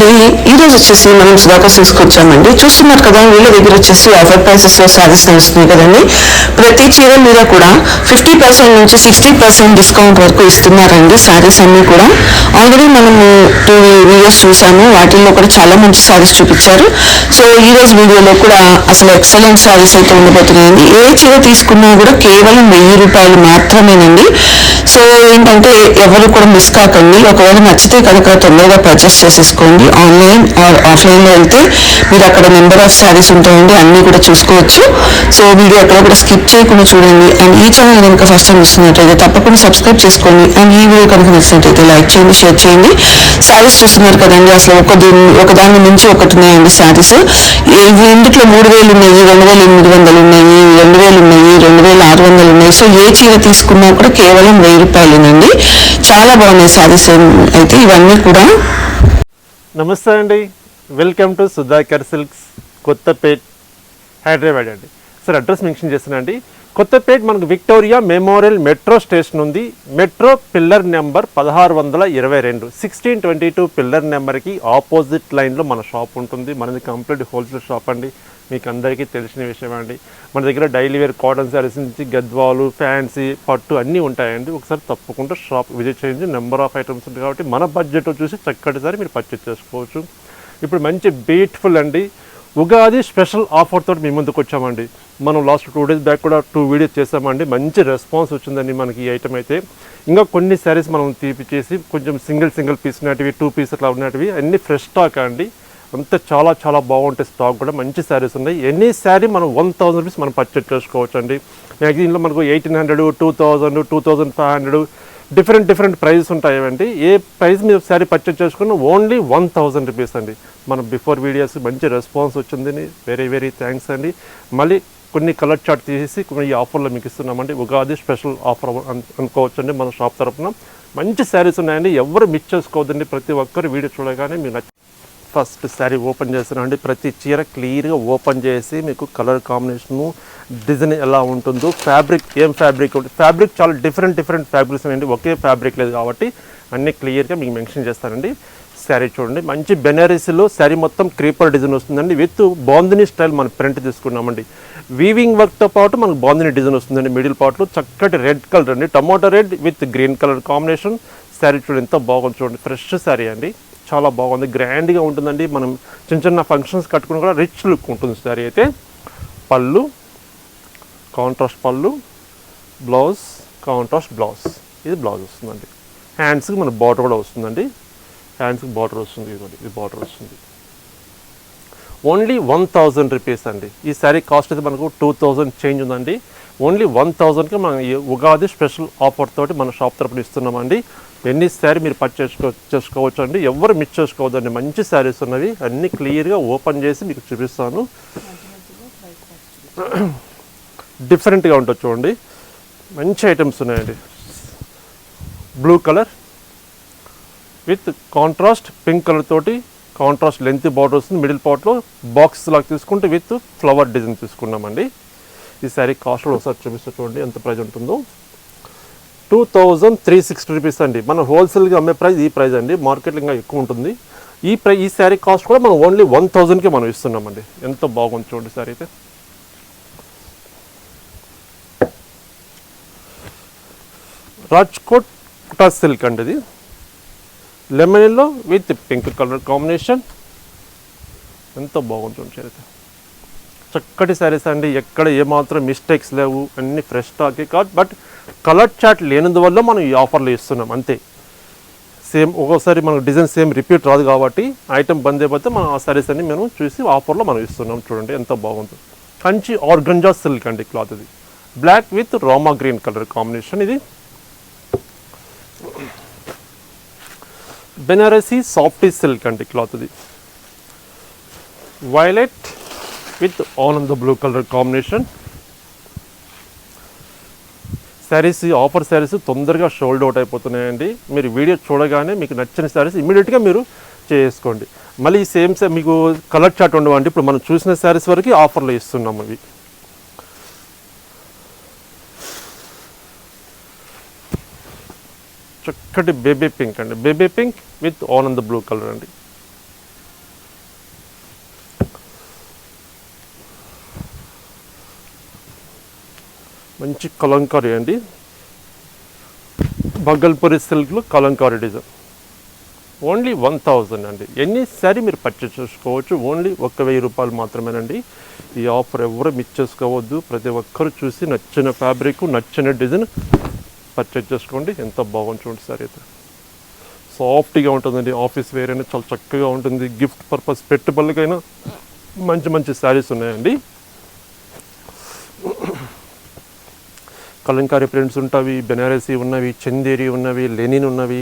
అండి ఈ వచ్చేసి మనం సుధాకర్ తీసుకొచ్చామండి చూస్తున్నారు కదా వీళ్ళ దగ్గర వచ్చేసి ఆఫర్ ప్రైసెస్లో శారీస్ నడుస్తున్నాయి కదండి. ప్రతి చీర మీద కూడా ఫిఫ్టీ పర్సెంట్ నుంచి సిక్స్టీ పర్సెంట్ డిస్కౌంట్ వరకు ఇస్తున్నారండి శారీస్ అన్ని కూడా. ఆల్రెడీ మనము టూ వీడియోస్ చూసాము. వాటిల్లో కూడా చాలా మంచి శారీస్ చూపించారు. సో ఈ రోజు వీడియోలో కూడా అసలు ఎక్సలెంట్ శారీస్ అయితే ఉండబోతున్నాయండి. ఏ చీర తీసుకున్నా కూడా కేవలం వెయ్యి రూపాయలు మాత్రమేనండి. సో ఏంటంటే ఎవరు కూడా మిస్ కాకండి. ఒకవేళ నచ్చితే కనుక తొందరగా పర్చేస్ చేసేసుకోండి. ఆన్లైన్ ఆఫ్లైన్లో వెళ్తే మీరు అక్కడ నెంబర్ ఆఫ్ శారీస్ ఉంటాయండి అన్నీ కూడా చూసుకోవచ్చు. సో వీడియో ఎక్కడ కూడా స్కిప్ చేయకుండా చూడండి. అండ్ ఈ ఛానల్ కనుక ఫస్ట్ టైం చూస్తున్నట్టయితే తప్పకుండా సబ్స్క్రైబ్ చేసుకోండి. అండ్ ఈ వీడియో కనుక నచ్చినట్టయితే లైక్ చేయండి షేర్ చేయండి. శారీస్ చూస్తున్నారు కదండి అసలు ఒక ఒకదాని ఒక దాని మించి ఒకటి ఉన్నాయండి శారీస్ ఇవి ఇందులో మూడు వేలు ఉన్నాయి రెండు వేల ఎనిమిది వందలు ఉన్నాయి రెండు వేలు ఉన్నాయి రెండు వేల ఆరు వందలు ఉన్నాయి. సో ఏ చీర తీసుకున్నా కూడా కేవలం వెయ్యి రూపాయలేనండి. చాలా బాగున్నాయి శారీస్ అయితే ఇవన్నీ కూడా నమస్తే అండి. Welcome to Sudhakar silks Kothapet Hyderabad అండి. సార్ అడ్రస్ మెన్షన్ చేస్తున్నా అండి. కొత్తపేట్ మనకు విక్టోరియా మెమోరియల్ మెట్రో స్టేషన్ ఉంది. మెట్రో పిల్లర్ నెంబర్ పదహారు వందల ఇరవై రెండు. సిక్స్టీన్ ట్వంటీ టూ పిల్లర్ నెంబర్కి ఆపోజిట్ లైన్లో మన షాప్ ఉంటుంది. మనది కంప్లీట్ హోల్సేల్ షాప్ అండి. మీకు అందరికీ తెలిసిన విషయం అండి. మన దగ్గర డైలీ వేర్ కాటన్ శారీస్ నుంచి గద్వాలు ఫ్యాన్సీ పట్టు అన్నీ ఉంటాయండి. ఒకసారి తప్పకుండా షాప్ విజిట్ చేయండి. నెంబర్ ఆఫ్ ఐటమ్స్ ఉంటాయి కాబట్టి మన బడ్జెట్ చూసి చక్కటి సారి మీరు పర్చేస్ చేసుకోవచ్చు. ఇప్పుడు మంచి బ్యూటిఫుల్ అండి. ఉగాది స్పెషల్ ఆఫర్ తోటి మీ ముందుకు వచ్చామండి. మనం లాస్ట్ టూ డేస్ బ్యాక్ కూడా టూ వీడియోస్ చేసామండి మంచి రెస్పాన్స్ వచ్చిందండి మనకి ఈ ఐటమ్ అయితే. ఇంకా కొన్ని శారీస్ మనం తీపిచ్చేసి కొంచెం సింగిల్ సింగిల్ పీస్ ఉన్నటివి టూ పీస్ అట్లా ఉన్నటివి అన్ని ఫ్రెష్ స్టాక్ అండి. అంతా చాలా చాలా బాగుంటాయి స్టాక్ కూడా. మంచి శారీస్ ఉన్నాయి. ఎనీ శారీ మనం వన్ థౌసండ్ రూపీస్ మనం పర్చేజ్ చేసుకోవచ్చు అండి మనకు eighteen hundred two thousand two thousand five hundred different different prices ఉంటాయండి ఏ ప్రైస్ మీరు శారీ పర్చేజ్ చేసుకున్న ఓన్లీ వన్ థౌజండ్ రూపీస్ అండి. మనం బిఫోర్ వీడియోస్ మంచి రెస్పాన్స్ వచ్చింది వెరీ వెరీ థ్యాంక్స్ అండి. మళ్ళీ కొన్ని కలర్ చార్ట్ తీసేసి కొన్ని ఈ ఆఫర్లో మీకు ఇస్తున్నామండి. ఉగాది స్పెషల్ ఆఫర్ అనుకోవచ్చండి మన షాప్ తరపున. మంచి శారీస్ ఉన్నాయండి. ఎవరు మిస్ చేసుకోవద్దండి. ప్రతి ఒక్కరు వీడియో చూడగానే మీకు నచ్చ ఫస్ట్ శారీ ఓపెన్ చేస్తున్నానండి ప్రతి చీర క్లియర్గా ఓపెన్ చేసి మీకు కలర్ కాంబినేషను డిజైన్ ఎలా ఉంటుందో ఫ్యాబ్రిక్ ఏం ఫ్యాబ్రిక్ ఉంటుంది ఫ్యాబ్రిక్ చాలా డిఫరెంట్ డిఫరెంట్ ఫ్యాబ్రిక్స్ అండి. ఒకే ఫ్యాబ్రిక్ లేదు కాబట్టి అన్నీ క్లియర్గా మీకు మెన్షన్ చేస్తానండి. శారీ చూడండి. మంచి బెనారసీలో శారీ మొత్తం క్రీపర్ డిజైన్ వస్తుందండి. విత్ బాందిని స్టైల్ మనం ప్రింట్ తీసుకున్నామండి. వీవింగ్ వర్క్తో పాటు మనకు బాందిని డిజైన్ వస్తుందండి. మిడిల్ పార్ట్లో చక్కటి రెడ్ కలర్ అండి. Tomato red with green colour combination. Saree చూడండి ఎంత బాగుంది చూడండి. ఫ్రెష్ శారీ అండి. చాలా బాగుంది. గ్రాండ్గా ఉంటుందండి. మనం చిన్న చిన్న ఫంక్షన్స్ కట్టుకుని కూడా రిచ్ లుక్ ఉంటుంది శారీ అయితే. పళ్ళు కాంట్రాస్ట్ పళ్ళు బ్లౌజ్ కాంట్రాస్ట్ బ్లౌజ్ ఇది బ్లౌజ్ వస్తుందండి. హ్యాండ్స్కి మన బార్డర్ కూడా వస్తుందండి. హ్యాండ్స్కి బార్డర్ వస్తుంది ఇదిగోండి. ఇది బార్డర్ వస్తుంది. ఓన్లీ వన్ థౌజండ్ రూపీస్ అండి. ఈ శారీ కాస్ట్ అయితే మనకు టూ థౌజండ్ చేంజ్ ఉందండి. ఓన్లీ వన్ థౌజండ్కి మనం ఈ ఉగాది స్పెషల్ ఆఫర్ తోటి మన షాప్ తరపున ఇస్తున్నామండి. ఎన్ని శారీ మీరు పర్చేస్ చేసుకోవచ్చు అండి ఎవరు మిస్ చేసుకోవద్దండి. మంచి శారీస్ ఉన్నవి అన్నీ క్లియర్గా ఓపెన్ చేసి మీకు చూపిస్తాను. డిఫరెంట్గా ఉంటుంది చూడండి. మంచి ఐటమ్స్ ఉన్నాయండి. Blue colour with contrast pink colour తోటి కాంట్రాస్ట్ లెంత్ బార్డర్ వస్తుంది. మిడిల్ పార్ట్లో బాక్స్ లాగా తీసుకుంటే విత్ ఫ్లవర్ డిజైన్ తీసుకున్నామండి. ఈ శారీ కాస్ట్ కూడా ఒకసారి చూపిస్తూ చూడండి ఎంత ప్రైస్ ఉంటుందో. Two thousand three sixty rupees అండి. మన హోల్సేల్గా అమ్మే ప్రైస్ ఈ ప్రైస్ అండి. మార్కెట్లో ఇంకా ఎక్కువ ఉంటుంది. ఈ ప్రై ఈ శారీ కాస్ట్ కూడా మనం ఓన్లీ వన్ థౌజండ్కి మనం ఇస్తున్నామండి. ఎంత బాగుంది చూడండి శారీ అయితే. రాజ్కోట్ టచ్ సిల్క్ అండి ఇది. Lemon yellow with pink colour combination. ఎంత బాగుంది చూడండి చరిత్ర చక్కటి శారీస్ అండి. ఎక్కడ ఏమాత్రం మిస్టేక్స్ లేవు. అన్ని ఫ్రెష్ స్టాకే కాదు. బట్ కలర్ చాట్ లేనందువల్ల మనం ఈ ఆఫర్లు ఇస్తున్నాం. అంతే. సేమ్ ఒక్కోసారి మనకు డిజైన్ సేమ్ రిపీట్ రాదు కాబట్టి ఐటమ్ బంద్ అయిపోతే మనం ఆ శారీస్ అన్ని మేము చూసి ఆఫర్లో మనం ఇస్తున్నాం. చూడండి ఎంత బాగుంది. కంచి ఆర్గంజా సిల్క్ అండి క్లాత్ ఇది. Black with Rama green colour combination ఇది. బెనారసీ సాఫ్టీ సిల్క్ అండి క్లాత్ ఇది. వైలెట్ విత్ ఆనంద blue colour combination. Sarees offer sarees తొందరగా షోల్డ్ అవుట్ అయిపోతున్నాయండి. మీరు వీడియో చూడగానే మీకు నచ్చిన శారీస్ ఇమీడియట్గా మీరు చేసుకోండి. మళ్ళీ ఈ సేమ్ మీకు కలర్ చాట్ ఉండవండి. ఇప్పుడు మనం చూసిన శారీస్ వరకు ఆఫర్లు ఇస్తున్నాము అవి. చక్కటి బేబీ పింక్ అండి. బేబీ పింక్ విత్ ఆనంద బ్లూ కలర్ అండి. మంచి కలంకారీ అండి. బగల్పురి సిల్క్లో kalamkari design only one thousand అండి. ఎన్ని సారీ మీరు పర్చేస్ చేసుకోవచ్చు? ఓన్లీ ఒక్క వెయ్యి రూపాయలు మాత్రమేనండి. ఈ ఆఫర్ ఎవరు మిస్ చేసుకోవద్దు. ప్రతి ఒక్కరు చూసి నచ్చిన ఫ్యాబ్రిక్ నచ్చిన డిజైన్ పర్చేస్ చేసుకోండి. ఎంత బాగుంది చూడండి సారీ అయితే. సాఫ్ట్గా ఉంటుందండి. ఆఫీస్ వేరైనా చాలా చక్కగా ఉంటుంది. గిఫ్ట్ పర్పస్ పెట్టుబడులకైనా మంచి మంచి శారీస్ ఉన్నాయండి. కలంకారీ ప్రింట్స్ ఉంటవి బెనారసీ ఉన్నవి చందేరి ఉన్నవి లెనిన్ ఉన్నవి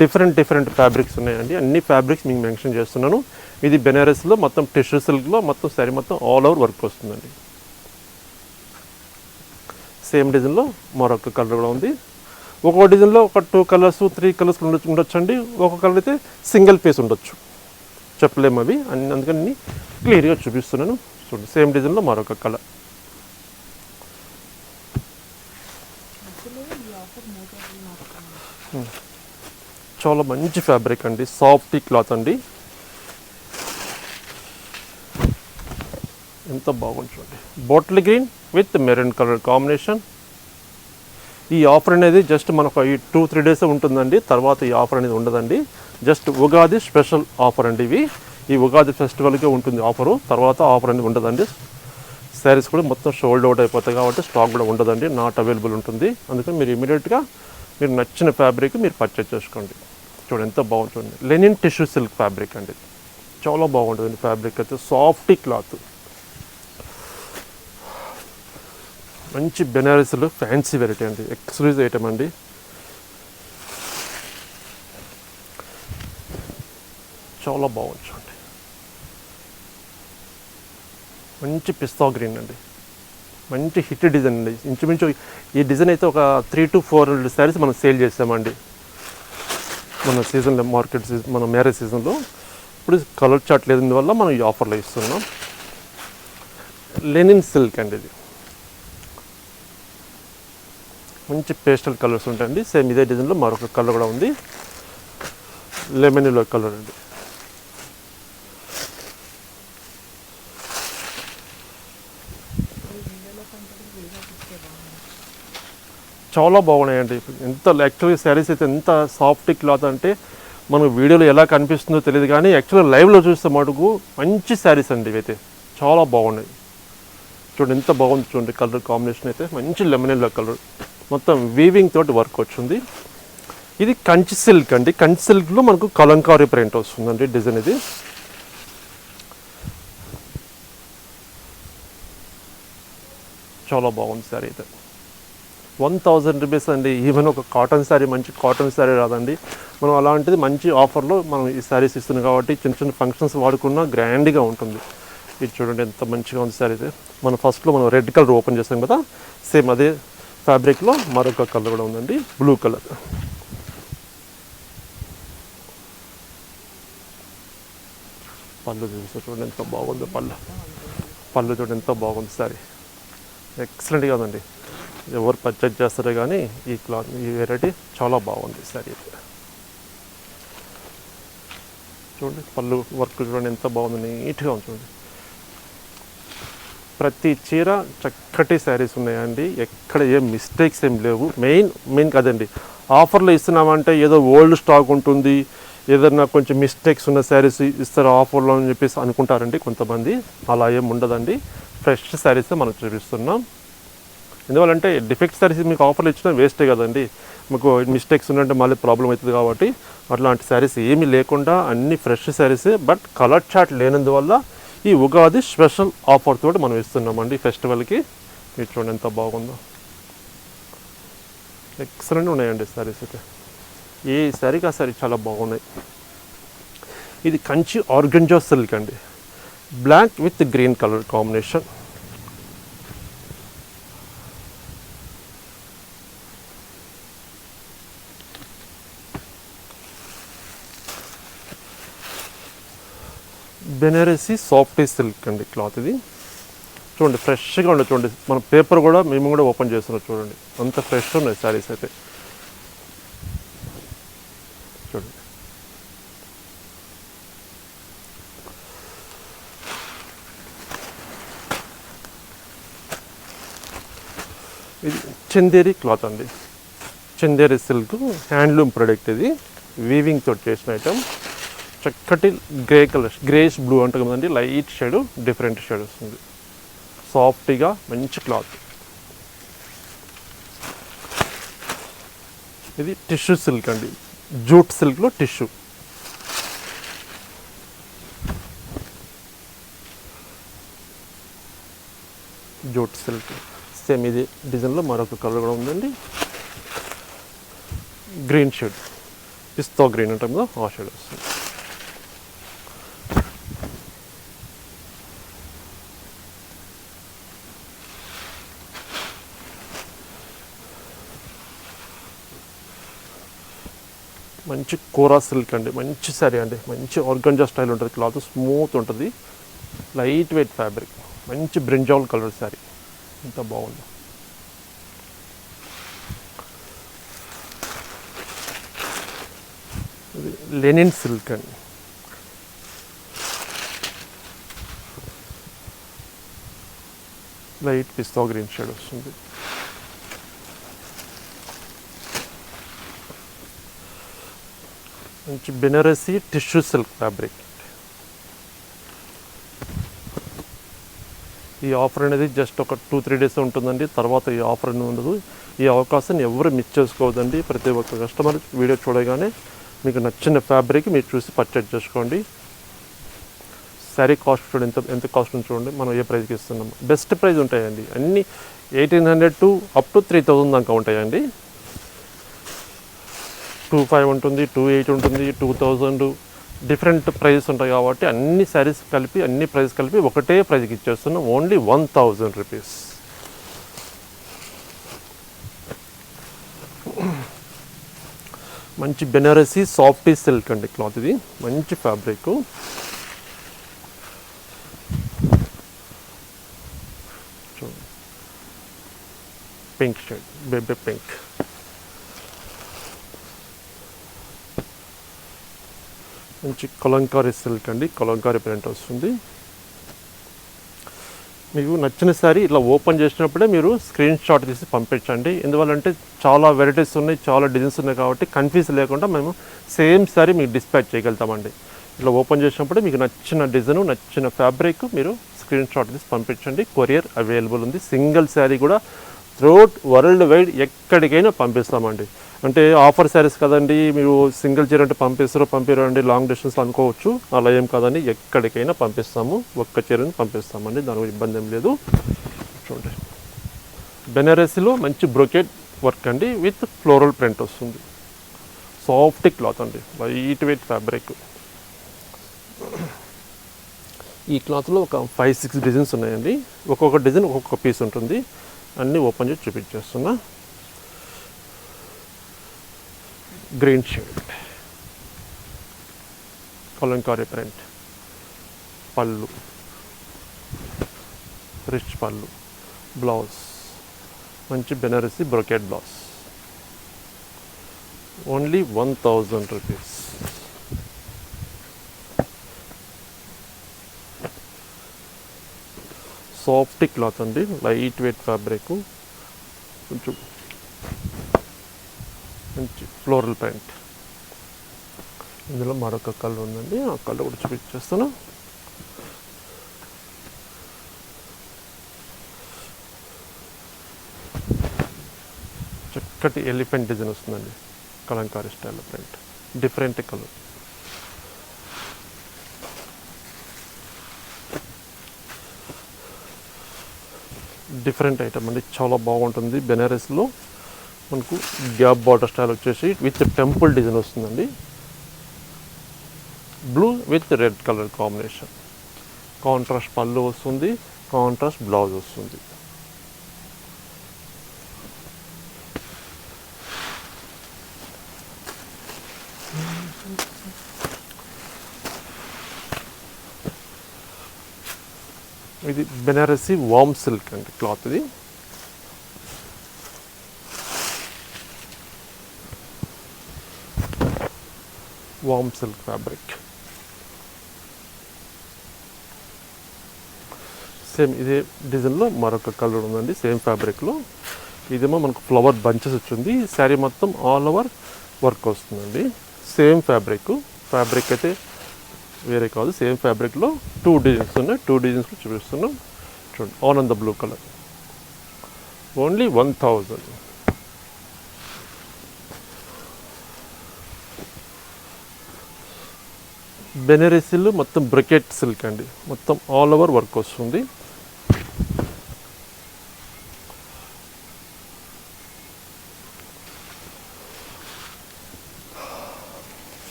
డిఫరెంట్ డిఫరెంట్ ఫ్యాబ్రిక్స్ ఉన్నాయండి. అన్ని ఫ్యాబ్రిక్స్ మీకు మెన్షన్ చేస్తున్నాను. ఇది బెనారస్లో మొత్తం టిష్యూ సిల్క్లో మొత్తం శారీ మొత్తం ఆల్ ఓవర్ వర్క్ వస్తుందండి సేమ్ డిజైన్లో మరొక కలర్ కూడా ఉంది. ఒక్కొక్క డిజైన్లో ఒక టూ కలర్స్ త్రీ కలర్స్ ఉండొచ్చు ఉండొచ్చండి. ఒక కలర్ అయితే సింగిల్ పీస్ ఉండొచ్చు. చెప్పలేము అవి అన్ని అందుకని క్లియర్గా చూపిస్తున్నాను. చూడండి. సేమ్ డిజైన్లో మరొక కలర్ చాలా మంచి ఫ్యాబ్రిక్ అండి. సాఫ్టీ క్లాత్ అండి. ఎంత బాగుంది చూడండి. Bottle green with maroon colour combination ఈ ఆఫర్ అనేది జస్ట్ మనకు ఈ టూ త్రీ డేస్ ఉంటుందండి. తర్వాత ఈ ఆఫర్ అనేది ఉండదండి. జస్ట్ ఉగాది స్పెషల్ ఆఫర్ అండి ఇవి. ఈ ఉగాది ఫెస్టివల్కే ఉంటుంది ఆఫరు తర్వాత ఆఫర్ అనేది ఉండదండి. శారీస్ కూడా మొత్తం షోల్డ్ అవుట్ అయిపోతాయి కాబట్టి స్టాక్ కూడా ఉండదండి. నాట్ అవైలబుల్ ఉంటుంది. అందుకని మీరు ఇమీడియట్గా మీరు నచ్చిన ఫ్యాబ్రిక్ మీరు పర్చేజ్ చేసుకోండి. చూడండి ఎంత బాగుంటుంది. లెనిన్ టిష్యూ సిల్క్ ఫ్యాబ్రిక్ అండి. చాలా బాగుంటుంది ఫ్యాబ్రిక్ అయితే. సాఫ్ట్ క్లాత్ మంచి బెనారస్లో ఫ్యాన్సీ వెరైటీ అండి. ఎక్స్క్లూజివ్ ఐటమ్ అండి. చాలా బాగుంటుంది మంచి పిస్తా గ్రీన్ అండి. మంచి హిట్ డిజైన్ అండి. ఇంచుమించు ఈ డిజైన్ అయితే ఒక three to four hundred sarees మనం సేల్ చేస్తామండి. మన సీజన్లో మార్కెట్ సీజన్ మన మ్యారేజ్ సీజన్లో. ఇప్పుడు కలర్ చాట్ లేనందువల్ల మనం ఈ ఆఫర్లో ఇస్తున్నాం. లెనిన్ సిల్క్ అండి ఇది. మంచి పేస్టల్ కలర్స్ ఉంటాయండి. సేమ్ ఇదే డిజైన్లో మరొక కలర్ కూడా ఉంది. లెమన్ కలర్ అండి. చాలా బాగున్నాయండి. ఎంత యాక్చువల్గా శారీస్ అయితే ఎంత సాఫ్ట్ క్లాత్ అంటే మనకు వీడియోలో ఎలా కనిపిస్తుందో తెలియదు కానీ యాక్చువల్గా లైవ్లో చూస్తే మటుకు మంచి శారీస్ అండి ఇవైతే. చాలా బాగున్నాయి. చూడండి ఎంత బాగుంది చూడండి కలర్ కాంబినేషన్ అయితే. మంచి లెమనెల్లో కలర్ మొత్తం వీవింగ్ తోటి వర్క్ వచ్చింది. ఇది కంచి సిల్క్ అండి. కంచి సిల్క్లో మనకు కలంకారీ ప్రింట్ వస్తుందండి డిజైన్ ఇది. చాలా బాగుంది సార్ అయితే. వన్ థౌజండ్ రూపీస్ అండి. ఈవెన్ ఒక కాటన్ శారీ మంచి కాటన్ శారీ రాదండి. మనం అలాంటిది మంచి ఆఫర్లో మనం ఈ శారీస్ ఇస్తుంది కాబట్టి చిన్న చిన్న ఫంక్షన్స్ వాడుకున్నా గ్రాండ్గా ఉంటుంది. ఇది చూడండి ఎంత మంచిగా ఉంది శారీ అయితే మనం ఫస్ట్లో మనం రెడ్ కలర్ ఓపెన్ చేసాం కదా. సేమ్ అదే ఫ్యాబ్రిక్లో మరొక కలర్ కూడా ఉందండి. బ్లూ కలర్ పళ్ళు చూసి చూడండి ఎంత బాగుందో పళ్ళు. పళ్ళు చూడండి ఎంత బాగుంది సారీ ఎక్సలెంట్గా ఉందండి. ఎవరు పర్చేజ్ చేస్తారో కానీ ఈ క్లాత్ ఈ వెరైటీ చాలా బాగుంది సారీ చూడండి పళ్ళు వర్క్ చూడండి ఎంత బాగుంది నీట్గా ఉంది చూడండి. ప్రతి చీర చక్కటి శారీస్ ఉన్నాయండి. ఎక్కడ ఏం మిస్టేక్స్ ఏం లేవు. మెయిన్ మెయిన్ కదండి. ఆఫర్లో ఇస్తున్నామంటే ఏదో ఓల్డ్ స్టాక్ ఉంటుంది. ఏదన్నా కొంచెం మిస్టేక్స్ ఉన్న శారీస్ ఇస్తారు ఆఫర్లో అని చెప్పేసి అనుకుంటారండి కొంతమంది. అలా ఏం ఉండదండి. ఫ్రెష్ శారీస్ మనం చూపిస్తున్నాం. ఎందువల్లంటే డిఫెక్ట్ శారీస్ మీకు ఆఫర్లు ఇచ్చినా వేస్టే కదండి. మీకు మిస్టేక్స్ ఉన్నంటే మళ్ళీ ప్రాబ్లం అవుతుంది కాబట్టి అట్లాంటి శారీస్ ఏమీ లేకుండా అన్ని ఫ్రెష్ శారీసే బట్ కలర్ చాట్ లేనందువల్ల ఈ ఉగాది స్పెషల్ ఆఫర్ తోటి మనం ఇస్తున్నామండి ఫెస్టివల్కి మీరు చూడండి ఎంత బాగుందో. ఎక్సలెంట్ ఉన్నాయండి శారీస్ అయితే. ఏ శారీకి ఆ శారీ చాలా బాగున్నాయి. ఇది కంచి ఆర్గంజా సిల్క్ అండి. Black with green colour combination Banarasi soft silk అండి క్లాత్ ఇది. చూడండి ఫ్రెష్గా ఉండదు చూడండి మన పేపర్ కూడా మేము కూడా ఓపెన్ చేస్తున్నాం చూడండి. అంత ఫ్రెష్ ఉన్నాయి శారీస్ అయితే. చూడండి. ఇది చందేరి క్లాత్ అండి. చందేరి సిల్క్ హ్యాండ్లూమ్ ప్రొడక్ట్ ఇది. వీవింగ్ తోటి చేసిన ఐటమ్ చక్కటి గ్రే కలర్ గ్రేష్ బ్లూ అంటారు కదండి లైట్ షేడ్ డిఫరెంట్ షేడ్ వస్తుంది. సాఫ్ట్గా మంచి క్లాత్. ఇది టిష్యూ సిల్క్ అండి. జూట్ సిల్క్లో టిష్యూ. Jute silk. సేమ్ ఇది డిజైన్లో మరొక కలర్ కూడా ఉందండి. Green shade. పిస్తా గ్రీన్ అంటాం కదా ఆ షేడ్ వస్తుంది. మంచి కోరా సిల్క్ అండి మంచి శారీ అండి మంచి ఆర్గంజా స్టైల్ ఉంటుంది క్లాత్ స్మూత్ ఉంటుంది లైట్ వెయిట్ ఫ్యాబ్రిక్ మంచి బ్రింజాల్ కలర్ శారీ ఎంత బాగుంది. లెనిన్ సిల్క్ అండి. లైట్ పిస్తా గ్రీన్ షేడ్ వస్తుంది. మంచి బెనారసీ టిష్యూ సిల్క్ ఫ్యాబ్రిక్. ఈ ఆఫర్ అనేది జస్ట్ ఒక టూ త్రీ డేస్ ఉంటుందండి. తర్వాత ఈ ఆఫర్ అనేది ఉండదు. ఈ అవకాశాన్ని ఎవరు మిస్ చేసుకోవద్దండి. ప్రతి ఒక్క కస్టమర్ వీడియో చూడగానే మీకు నచ్చిన ఫ్యాబ్రిక్ మీరు చూసి పర్చేజ్ చేసుకోండి. శారీ కాస్ట్ చూడండి ఎంత ఎంత కాస్ట్ ఉంది చూడండి. మనం ఏ ప్రైస్కి ఇస్తున్నాము. బెస్ట్ ప్రైస్ ఉంటాయండి. అన్నీ eighteen hundred to up to three thousand దాకా ఉంటాయండి. టూ ఫైవ్ ఉంటుంది టూ ఎయిట్ ఉంటుంది టూ థౌజండ్ డిఫరెంట్ ప్రైజెస్ ఉంటాయి కాబట్టి అన్ని శారీస్ కలిపి అన్ని ప్రైస్ కలిపి ఒకటే ప్రైస్కి ఇచ్చేస్తున్నాం. Only one thousand rupees. మంచి బెనారసీ సాఫ్టీ సిల్క్ అండి క్లాత్ ఇది. మంచి fabric. Pink shade baby pink. మంచి కలంకారీ సిల్క్ అండి కలంకారీ ప్రింట్ వస్తుంది. మీకు నచ్చిన శారీ ఇట్లా ఓపెన్ చేసినప్పుడే మీరు స్క్రీన్ షాట్ తీసి పంపించండి. ఎందువల్లంటే చాలా వెరైటీస్ ఉన్నాయి చాలా డిజైన్స్ ఉన్నాయి కాబట్టి కన్ఫ్యూజ్ లేకుండా మేము సేమ్ శారీ మీకు డిస్పాచ్ చేయగలుగుతామండి. ఇట్లా ఓపెన్ చేసినప్పుడే మీకు నచ్చిన డిజైన్ నచ్చిన ఫ్యాబ్రిక్ మీరు స్క్రీన్ షాట్ తీసి పంపించండి. కొరియర్ అవైలబుల్ ఉంది. సింగిల్ శారీ కూడా త్రూఅవుట్ వరల్డ్ వైడ్ ఎక్కడికైనా పంపిస్తామండి. అంటే ఆఫర్ శారీస్ కదండి మీరు సింగిల్ చీర అంటే పంపిస్తారు పంపిరండి లాంగ్ డిస్టెన్స్లో అనుకోవచ్చు. అలా ఏం కాదండి ఎక్కడికైనా పంపిస్తాము ఒక్క చీరని పంపిస్తామండి దానికి ఇబ్బంది ఏం లేదు. చూడండి. బెనారసీలో మంచి బ్రొకెట్ వర్క్ అండి విత్ ఫ్లోరల్ ప్రింట్ వస్తుంది. సాఫ్ట్ క్లాత్ అండి లైట్ వెయిట్ ఫ్యాబ్రిక్ ఈ క్లాత్లో ఒక ఫైవ్ సిక్స్ డిజైన్స్ ఉన్నాయండి. ఒక్కొక్క డిజైన్ ఒక్కొక్క పీస్ ఉంటుంది. అన్నీ ఓపెన్ చేసి చూపించేస్తున్నా. Green shade kalamkari print. పళ్ళు. రిచ్ పళ్ళు. బ్లౌజ్. మంచి Banarasi brocade blouse. Only one thousand rupees. Soft cloth అండి లైట్ వెయిట్ ఫ్యాబ్రిక్. కొంచెం మంచి ఫ్లోరల్ ప్యాంట్. ఇందులో మరొక కలర్ ఉందండి ఆ కలర్ కూడా చూపించేస్తాను. చక్కటి ఎలిఫెంట్ డిజైన్ వస్తుందండి kalamkari style pant. Different colour. Different item అండి. చాలా బాగుంటుంది. బెనారస్లో మనకు గ్యాప్ బార్డర్ స్టైల్ వచ్చేసి విత్ టెంపుల్ డిజైన్ వస్తుందండి. Blue with red colour combination. Contrast పళ్ళు వస్తుంది కాంట్రాస్ట్ బ్లౌజ్ వస్తుంది. ఇది బెనారసి వామ్ సిల్క్ అండి క్లాత్ ఇది. Warm silk fabric. సేమ్ ఇదే డిజైన్లో మరొక కలర్ ఉందండి సేమ్ ఫ్యాబ్రిక్లో. ఇదేమో మనకు ఫ్లవర్ బంచెస్ వచ్చింది శారీ మొత్తం ఆల్ ఓవర్ వర్క్ వస్తుందండి. సేమ్ ఫ్యాబ్రిక్ ఫ్యాబ్రిక్ అయితే వేరే కాదు సేమ్ ఫ్యాబ్రిక్లో టూ డిజైన్స్ ఉన్నాయి టూ డిజైన్స్ చూపిస్తున్నాం. చూడండి ఆనంద blue colour only one thousand బెనరసిల్ మొత్తం బ్రికెట్ సిల్క్ అండి. మొత్తం ఆల్ ఓవర్ వర్క్ వస్తుంది.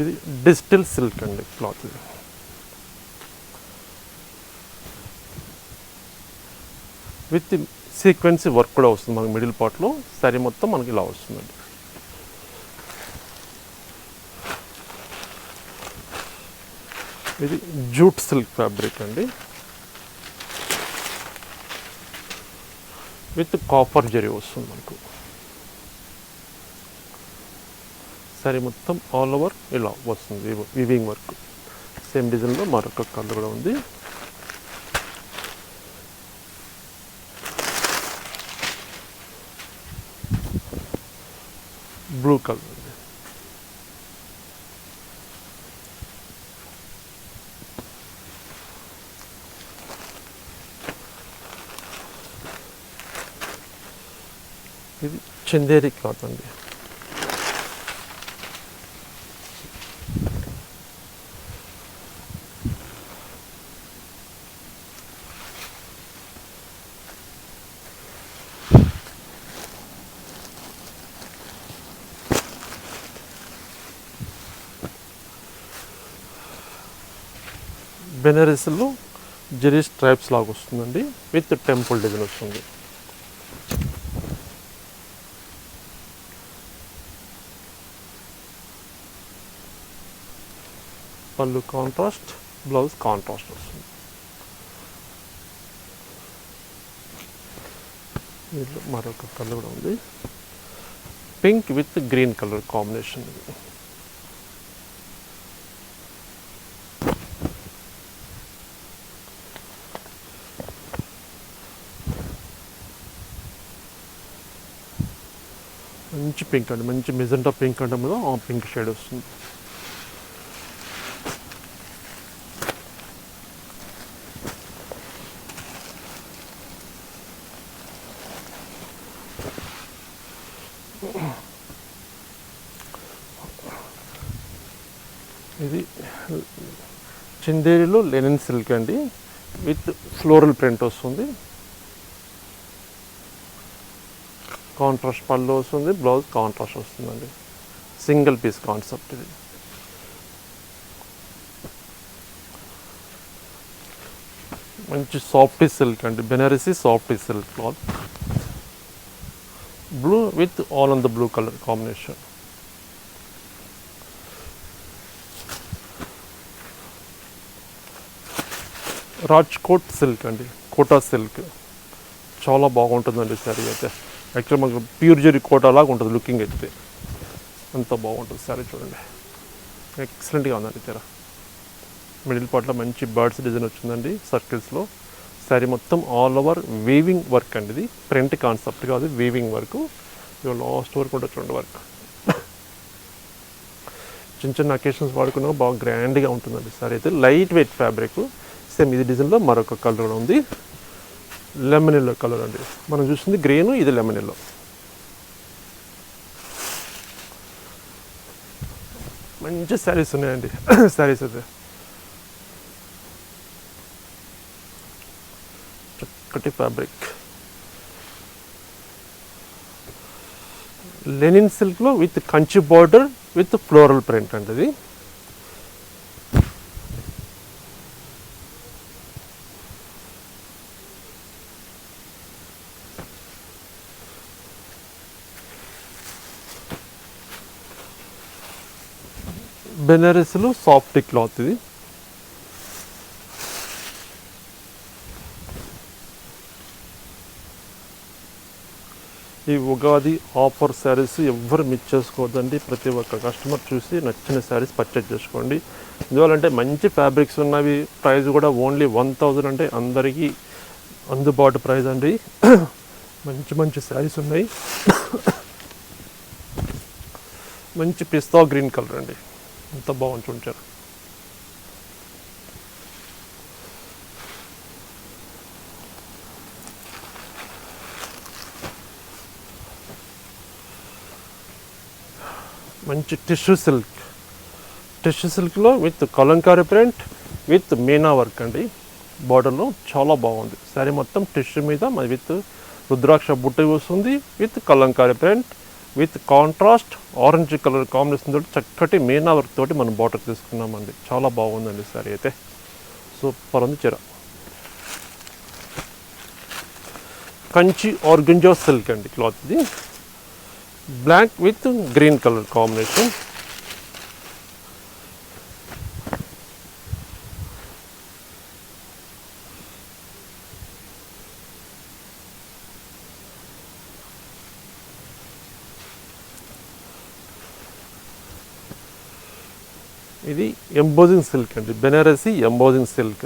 ఇది డిజిటల్ సిల్క్ అండి క్లాత్. ఇది విత్ సీక్వెన్సీ వర్క్ కూడా వస్తుంది మనకి మిడిల్ పార్ట్లో శారీ మొత్తం మనకి ఇలా వస్తుందండి ఇది జూట్ సిల్క్ ఫ్యాబ్రిక్ అండి. విత్ కాపర్ జరీ వస్తుంది మనకు. సారీ మొత్తం ఆల్ ఓవర్ ఇలా వస్తుంది. వివింగ్ వర్క్ సేమ్ డిజైన్లో మరొక కలర్ కూడా ఉంది. బ్లూ కలర్ ఇది చందేరి క్లాత్ అండి. బెనారస్లో జెరీ స్ట్రైప్స్ లాగా వస్తుందండి విత్ టెంపుల్ డిజైన్ వస్తుంది. పళ్ళు కాంట్రాస్ట్ బ్లౌజ్ కాంట్రాస్ట్ వస్తుంది. మరొక కలర్ కూడా ఉంది. Pink with green colour combination మంచి పింక్ అండి. మంచి మెజెంటా పింక్ అంటే మీద ఆ పింక్ షేడ్ వస్తుంది. ఇది చిందేరిలో లెనిన్ సిల్క్ అండి. విత్ ఫ్లోరల్ ప్రింట్ వస్తుంది. కాంట్రాస్ట్ పళ్ళు వస్తుంది బ్లౌజ్ కాంట్రాస్ట్ వస్తుందండి. సింగిల్ పీస్ కాన్సెప్ట్ ఇది. మంచి సాఫ్ట్ సిల్క్ అండి. Banarasi soft silk cloth blue with all on the blue colour combination Rajkot silk అండి. కోటా సిల్క్ చాలా బాగుంటుందండి సరే అయితే. యాక్చువల్ మనకు ప్యూర్ జెరీ కోటా లాగా ఉంటుంది లుకింగ్ అయితే. అంత బాగుంటుంది సరే చూడండి. ఎక్సలెంట్గా ఉందండి తెర. మిడిల్ పార్ట్లో మంచి బర్డ్స్ డిజైన్ వచ్చిందండి సర్కిల్స్లో శారీ మొత్తం ఆల్ ఓవర్ వీవింగ్ వర్క్ అండి ఇది. ప్రింట్ కాన్సెప్ట్ కాదు వీవింగ్ వర్క్ ఇవాళ లాస్ట్ వరకు కూడా చూడండి వర్క్ చిన్న చిన్న అకేషన్స్ వాడుకున్నా బాగా గ్రాండ్గా ఉంటుందండి సారీ అయితే. లైట్ వెయిట్ ఫ్యాబ్రిక్ సేమ్ ఇది డిజైన్లో మరొక కలర్ కూడా ఉంది. లెమన్ ఎల్లో కలర్ అండి. మనం చూస్తుంది గ్రీన్ ఇది లెమన్ ఎల్లో మంచి శారీస్ ఉన్నాయండి. శారీస్ అయితే. చక్కటి ఫ్యాబ్రిక్ లెనిన్ సిల్క్లో with Kanchi border with floral print అండి ఇది బెనారస్లో సాఫ్ట్ క్లాత్ ఇది ఈ ఉగాది ఆఫర్ శారీస్ ఎవ్వరు మిస్ చేసుకోవద్దండి ప్రతి ఒక్క కస్టమర్ చూసి నచ్చిన శారీస్ పర్చేజ్ చేసుకోండి. ఎందువల్లంటే మంచి ఫ్యాబ్రిక్స్ ఉన్నవి ప్రైస్ కూడా ఓన్లీ వన్ థౌజండ్ అంటే అందరికీ అందుబాటు ప్రైస్ అండి. మంచి మంచి శారీస్ ఉన్నాయి. మంచి పిస్తా గ్రీన్ కలర్ అండి. అంత బాగుంటుంటారు. మంచి టిష్యూ సిల్క్. టిష్యూ సిల్క్లో with Kalamkari print with meena work అండి. బార్డర్లో చాలా బాగుంది. శారీ మొత్తం టిష్యూ మీద విత్ రుద్రాక్ష బుట్ట వస్తుంది with Kalamkari print with contrast orange colour combination తోటి చక్కటి మీనా వర్క్ తోటి మనం బార్డర్ తీసుకున్నామండి. చాలా బాగుందండి సారీ అయితే. సూపర్ ఉంది చీర. కంచి ఆర్గంజా సిల్క్ అండి క్లాత్ ఇది black with green colour combination. ఇది ఎంబోజింగ్ సిల్క్ అండి. Banarasi embossing silk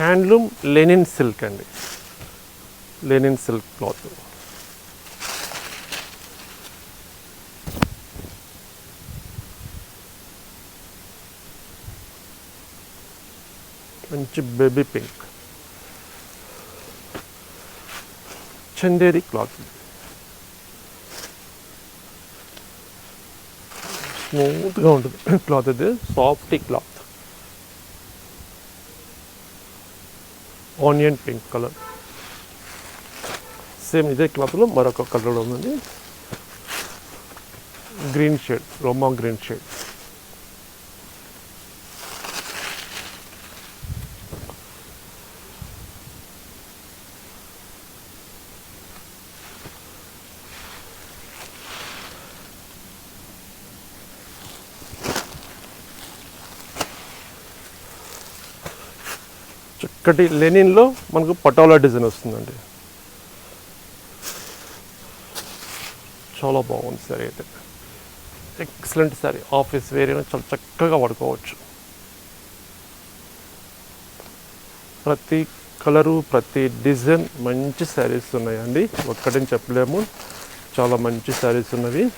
handloom linen silk అండి. లెనిన్ సిల్క్ క్లాత్ మంచి బేబీ పింక్ చందేరి క్లాత్ స్మూత్గా ఉంటుంది క్లాత్ ఇది soft cloth onion pink colour same ఇదే క్లాత్లో మరొక కలర్ ఉందండి green shade Rama green shade ఒకటి లెనిన్లో మనకు పటోలా డిజైన్ వస్తుందండి. చాలా బాగుంది సారీ అయితే. Excellent sorry. ఆఫీస్ వేరే చాలా చక్కగా వాడుకోవచ్చు. ప్రతి కలరు ప్రతి డిజైన్ మంచి శారీస్ ఉన్నాయండి. ఒక్కటని చెప్పలేము. చాలా మంచి శారీస్ ఉన్నవి.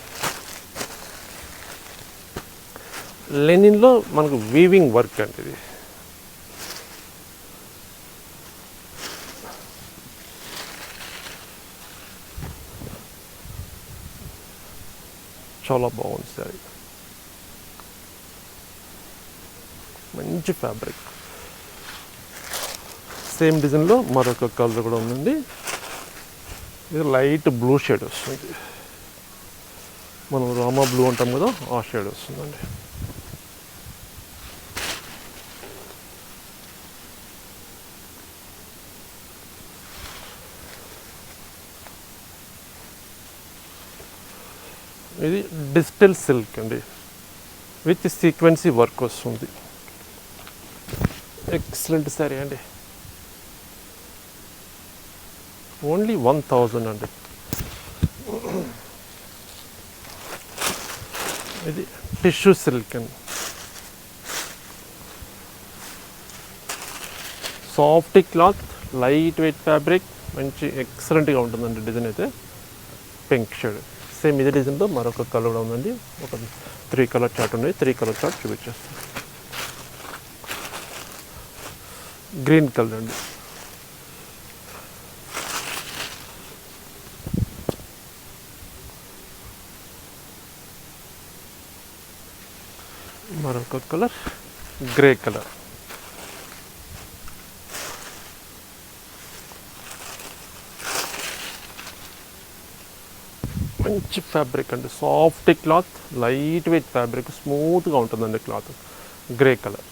లెనిన్లో మనకు వీవింగ్ వర్క్ అండి ఇది. చాలా బాగుంది సారీ మంచి ఫ్యాబ్రిక్ సేమ్ డిజైన్లో మరొక కలర్ కూడా ఉందండి. ఇది లైట్ బ్లూ షేడ్ వస్తుంది. మనం రామా బ్లూ అంటాం కదా ఆ షేడ్ వస్తుందండి. ఇది డిజిటల్ సిల్క్ అండి. విత్ సీక్వెన్సీ వర్క్ వస్తుంది. ఎక్సలెంట్ సారీ అండి. ఓన్లీ వన్ థౌజండ్ అండి. ఇది టిష్యూ సిల్క్ అండి. Soft cloth light weight fabric మంచి ఎక్సలెంట్గా ఉంటుందండి డిజైన్ అయితే. పింక్ షేడ్ సేమ్ ఇదే డిజైన్తో మరొక కలర్ కూడా ఉందండి. ఒక త్రీ కలర్ చార్ట్ ఉన్నాయి త్రీ కలర్ చార్ట్ చూపించేస్తాను గ్రీన్ కలర్ అండి. మరొక కలర్ గ్రే కలర్. మంచి ఫ్యాబ్రిక్ అండి. Soft cloth light weight fabric స్మూత్గా ఉంటుందండి క్లాత్ గ్రే కలర్